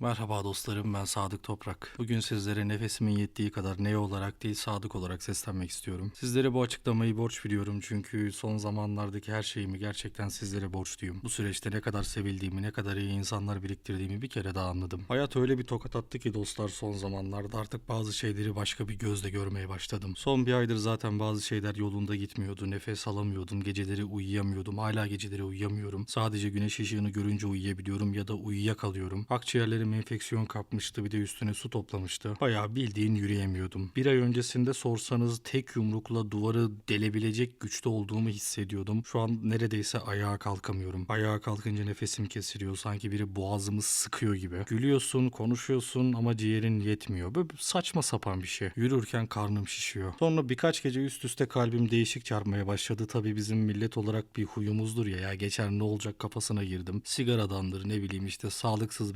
Merhaba dostlarım ben Sadık Toprak. Bugün sizlere nefesimin yettiği kadar ne olarak değil sadık olarak seslenmek istiyorum. Sizlere bu açıklamayı borç biliyorum çünkü son zamanlardaki her şeyimi gerçekten sizlere borçluyum. Bu süreçte ne kadar sevildiğimi, ne kadar iyi insanlar biriktirdiğimi bir kere daha anladım. Hayat öyle bir tokat attı ki dostlar son zamanlarda artık bazı şeyleri başka bir gözle görmeye başladım. Son bir aydır zaten bazı şeyler yolunda gitmiyordu. Nefes alamıyordum, geceleri uyuyamıyordum. Hala geceleri uyuyamıyorum. Sadece güneş ışığını görünce uyuyabiliyorum ya da uyuyakalıyorum. Akciğerlerim enfeksiyon kapmıştı bir de üstüne su toplamıştı. Bayağı bildiğin yürüyemiyordum. Bir ay öncesinde sorsanız tek yumrukla duvarı delebilecek güçte olduğumu hissediyordum. Şu an neredeyse ayağa kalkamıyorum. Ayağa kalkınca nefesim kesiliyor. Sanki biri boğazımı sıkıyor gibi. Gülüyorsun, konuşuyorsun ama ciğerin yetmiyor. Böyle saçma sapan bir şey. Yürürken karnım şişiyor. Sonra birkaç gece üst üste kalbim değişik çarpmaya başladı. Tabii bizim millet olarak bir huyumuzdur ya. Ya geçer ne olacak kafasına girdim. Sigaradandır ne bileyim işte sağlıksız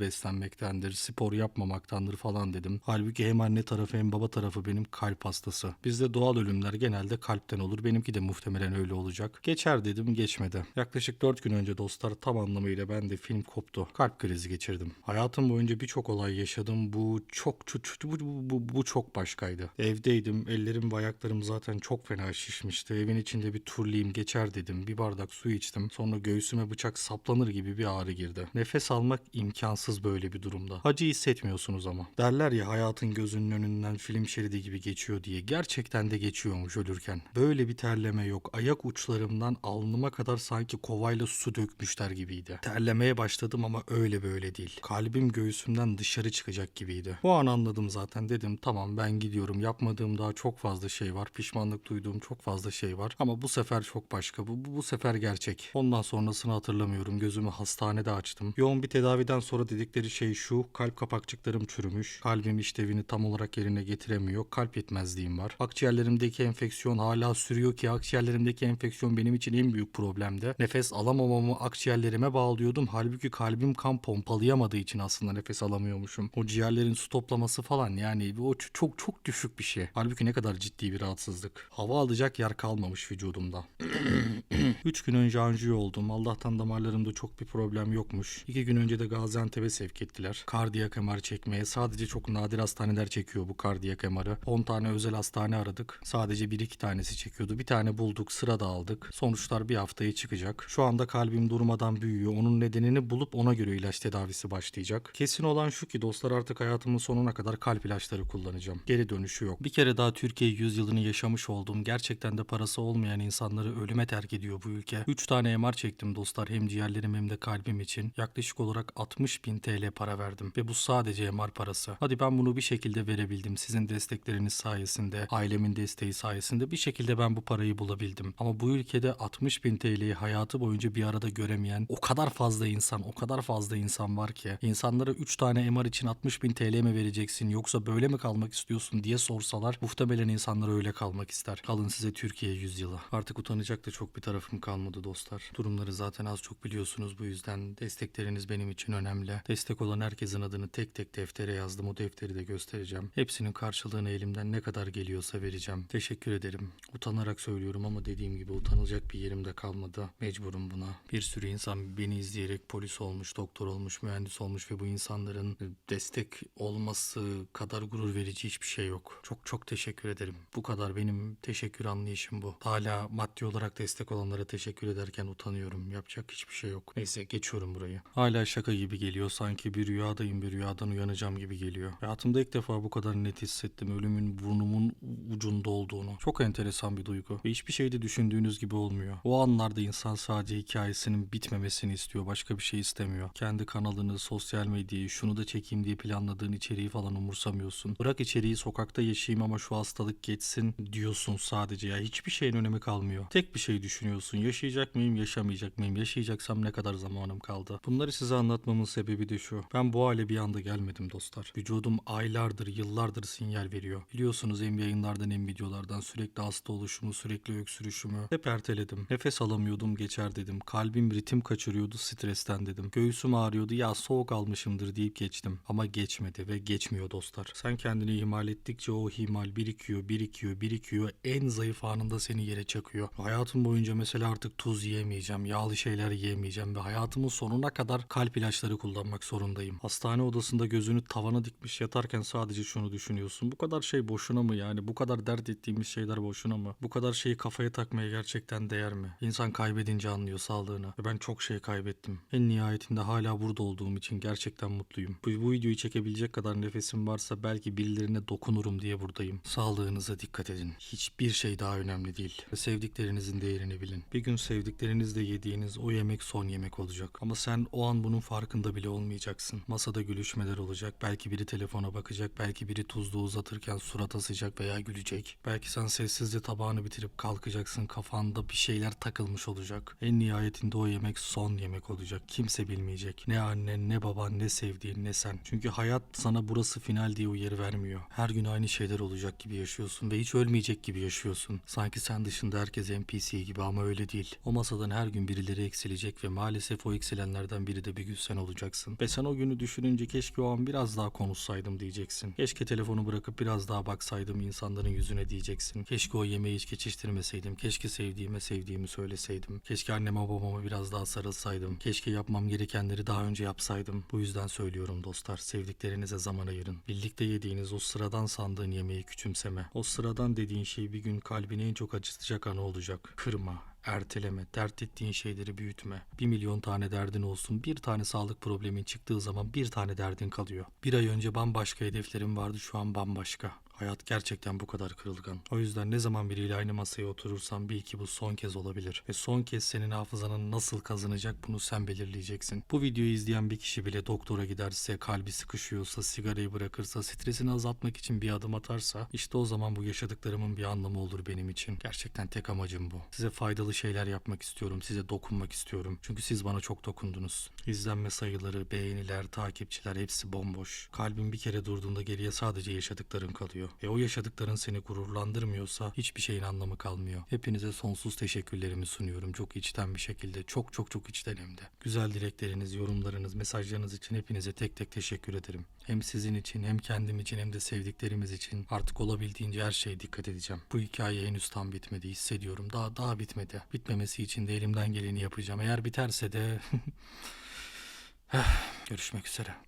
beslenmektendir, spor yapmamaktandır falan dedim. Halbuki hem anne tarafı hem baba tarafı benim kalp hastası. Bizde doğal ölümler genelde kalpten olur. Benimki de muhtemelen öyle olacak. Geçer dedim geçmedi. Yaklaşık 4 gün önce dostlar tam anlamıyla ben de film koptu. Kalp krizi geçirdim. Hayatım boyunca birçok olay yaşadım. Bu çok bu, bu, bu, bu çok başkaydı. Evdeydim. Ellerim ve ayaklarım zaten çok fena şişmişti. Evin içinde bir turlayayım geçer dedim. Bir bardak su içtim. Sonra göğsüme bıçak saplanır gibi bir ağrı girdi. Nefes almak imkansız böyle bir durumda. Acı hissetmiyorsunuz ama. Derler ya hayatın gözünün önünden film şeridi gibi geçiyor diye. Gerçekten de geçiyormuş ölürken. Böyle bir terleme yok. Ayak uçlarımdan alnıma kadar sanki kovayla su dökmüşler gibiydi. Terlemeye başladım ama öyle böyle değil. Kalbim göğsümden dışarı çıkacak gibiydi. O an anladım zaten dedim tamam ben gidiyorum. Yapmadığım daha çok fazla şey var. Pişmanlık duyduğum çok fazla şey var. Ama bu sefer çok başka. Bu, bu, bu sefer gerçek. Ondan sonrasını hatırlamıyorum. Gözümü hastanede açtım. Yoğun bir tedaviden sonra dedikleri şey şu. Kalp kapakçıklarım çürümüş. Kalbim işlevini tam olarak yerine getiremiyor. Kalp yetmezliğim var. Akciğerlerimdeki enfeksiyon hala sürüyor ki akciğerlerimdeki enfeksiyon benim için en büyük problemdi. Nefes alamamamı akciğerlerime bağlıyordum. Halbuki kalbim kan pompalayamadığı için aslında nefes alamıyormuşum. O ciğerlerin su toplaması falan yani o çok çok düşük bir şey. Halbuki ne kadar ciddi bir rahatsızlık. Hava alacak yer kalmamış vücudumda. 3 gün önce anjiyo oldum. Allah'tan damarlarımda çok bir problem yokmuş. 2 gün önce de Gaziantep'e sevk ettiler. Kardiyak MR çekmeye. Sadece çok nadir hastaneler çekiyor bu kardiyak MR'ı. 10 tane özel hastane aradık. Sadece 1-2 tanesi çekiyordu. Bir tane bulduk. Sırada aldık. Sonuçlar bir haftaya çıkacak. Şu anda kalbim durmadan büyüyor. Onun nedenini bulup ona göre ilaç tedavisi başlayacak. Kesin olan şu ki dostlar artık hayatımın sonuna kadar kalp ilaçları kullanacağım. Geri dönüşü yok. Bir kere daha Türkiye yüzyılını yaşamış oldum. Gerçekten de parası olmayan insanları ölüme terk ediyor bu ülke. 3 tane MR çektim dostlar hem ciğerlerim hem de kalbim için. Yaklaşık olarak 60 bin TL para verdim. Ve bu sadece MR parası. Hadi ben bunu bir şekilde verebildim. Sizin destekleriniz sayesinde, ailemin desteği sayesinde bir şekilde ben bu parayı bulabildim. Ama bu ülkede 60 bin TL'yi hayatı boyunca bir arada göremeyen o kadar fazla insan, o kadar fazla insan var ki. insanlara 3 tane MR için 60 bin TL mi vereceksin yoksa böyle mi kalmak istiyorsun diye sorsalar muhtemelen insanlar öyle kalmak ister. Kalın size Türkiye yüzyılı. Artık utanacak da çok bir tarafım kalmadı dostlar. Durumları zaten az çok biliyorsunuz bu yüzden destekleriniz benim için önemli. Destek olan herkesin adını tek tek deftere yazdım. O defteri de göstereceğim. Hepsinin karşılığını elimden ne kadar geliyorsa vereceğim. Teşekkür ederim. Utanarak söylüyorum ama dediğim gibi utanılacak bir yerim de kalmadı. Mecburum buna. Bir sürü insan beni izleyerek polis olmuş, doktor olmuş, mühendis olmuş ve bu insanların destek olması kadar gurur verici hiçbir şey yok. Çok çok teşekkür ederim. Bu kadar benim teşekkür anlayışım bu. Hala maddi olarak destek olanlara teşekkür ederken utanıyorum. Yapacak hiçbir şey yok. Neyse geçiyorum burayı. Hala şaka gibi geliyor. Sanki bir rüyadayım bir rüyadan uyanacağım gibi geliyor. Hayatımda ilk defa bu kadar net hissettim. Ölümün burnumun ucunda olduğunu. Çok enteresan bir duygu. Ve hiçbir şey de düşündüğünüz gibi olmuyor. O anlarda insan sadece hikayesinin bitmemesini istiyor. Başka bir şey istemiyor. Kendi kanalını, sosyal medyayı, şunu da çekeyim diye planladığın içeriği falan umursamıyorsun. Bırak içeriği sokakta yaşayayım ama şu hastalık geçsin diyorsun sadece ya. Hiçbir şeyin önemi kalmıyor. Tek bir şey düşünüyorsun. Yaşayacak mıyım, yaşamayacak mıyım? Yaşayacaksam ne kadar zamanım kaldı? Bunları size anlatmamın sebebi de şu. Ben bu hale bir anda gelmedim dostlar. Vücudum aylardır, yıllardır sinyal veriyor. Biliyorsunuz hem yayınlardan hem videolardan sürekli hasta oluşumu, sürekli öksürüşümü hep erteledim. Nefes alamıyordum geçer dedim. Kalbim ritim kaçırıyordu stresten dedim. Göğsüm ağrıyordu ya soğuk almışımdır deyip geçtim. Ama geçmedi ve geçmiyor dostlar. Sen kendini ihmal ettikçe o ihmal birikiyor, birikiyor, birikiyor. En zayıf anında seni yere çakıyor. Hayatım boyunca mesela artık tuz yiyemeyeceğim, yağlı şeyler yiyemeyeceğim ve hayatımın sonuna kadar kalp ilaçları kullanmak zorundayım. Buradayım. Hastane odasında gözünü tavana dikmiş yatarken sadece şunu düşünüyorsun. Bu kadar şey boşuna mı yani? Bu kadar dert ettiğimiz şeyler boşuna mı? Bu kadar şeyi kafaya takmaya gerçekten değer mi? İnsan kaybedince anlıyor sağlığını. Ve ben çok şey kaybettim. En nihayetinde hala burada olduğum için gerçekten mutluyum. Bu, bu videoyu çekebilecek kadar nefesim varsa belki birilerine dokunurum diye buradayım. Sağlığınıza dikkat edin. Hiçbir şey daha önemli değil. Ve sevdiklerinizin değerini bilin. Bir gün sevdiklerinizle yediğiniz o yemek son yemek olacak. Ama sen o an bunun farkında bile olmayacaksın. Masada gülüşmeler olacak. Belki biri telefona bakacak. Belki biri tuzlu uzatırken surat asacak veya gülecek. Belki sen sessizce tabağını bitirip kalkacaksın. Kafanda bir şeyler takılmış olacak. En nihayetinde o yemek son yemek olacak. Kimse bilmeyecek. Ne annen, ne baban, ne sevdiğin, ne sen. Çünkü hayat sana burası final diye uyarı vermiyor. Her gün aynı şeyler olacak gibi yaşıyorsun ve hiç ölmeyecek gibi yaşıyorsun. Sanki sen dışında herkes NPC gibi ama öyle değil. O masadan her gün birileri eksilecek ve maalesef o eksilenlerden biri de bir gün sen olacaksın. Ve sen o günü düşününce keşke o an biraz daha konuşsaydım diyeceksin. Keşke telefonu bırakıp biraz daha baksaydım insanların yüzüne diyeceksin. Keşke o yemeği hiç geçiştirmeseydim. Keşke sevdiğime sevdiğimi söyleseydim. Keşke anneme babama biraz daha sarılsaydım. Keşke yapmam gerekenleri daha önce yapsaydım. Bu yüzden söylüyorum dostlar. Sevdiklerinize zaman ayırın. Birlikte yediğiniz o sıradan sandığın yemeği küçümseme. O sıradan dediğin şey bir gün kalbini en çok acıtacak anı olacak. Kırma. Erteleme, dert ettiğin şeyleri büyütme. Bir milyon tane derdin olsun, bir tane sağlık problemin çıktığı zaman bir tane derdin kalıyor. Bir ay önce bambaşka hedeflerim vardı, şu an bambaşka. Hayat gerçekten bu kadar kırılgan. O yüzden ne zaman biriyle aynı masaya oturursan bil ki bu son kez olabilir. Ve son kez senin hafızanın nasıl kazanacak bunu sen belirleyeceksin. Bu videoyu izleyen bir kişi bile doktora giderse, kalbi sıkışıyorsa, sigarayı bırakırsa, stresini azaltmak için bir adım atarsa işte o zaman bu yaşadıklarımın bir anlamı olur benim için. Gerçekten tek amacım bu. Size faydalı şeyler yapmak istiyorum. Size dokunmak istiyorum. Çünkü siz bana çok dokundunuz. İzlenme sayıları, beğeniler, takipçiler hepsi bomboş. Kalbin bir kere durduğunda geriye sadece yaşadıkların kalıyor. Ve o yaşadıkların seni gururlandırmıyorsa hiçbir şeyin anlamı kalmıyor. Hepinize sonsuz teşekkürlerimi sunuyorum. Çok içten bir şekilde. Çok çok çok içten hem de. Güzel dilekleriniz, yorumlarınız, mesajlarınız için hepinize tek tek teşekkür ederim. Hem sizin için hem kendim için hem de sevdiklerimiz için artık olabildiğince her şeye dikkat edeceğim. Bu hikaye henüz tam bitmedi hissediyorum. Daha daha bitmedi. Bitmemesi için de elimden geleni yapacağım. Eğer biterse de görüşmek üzere.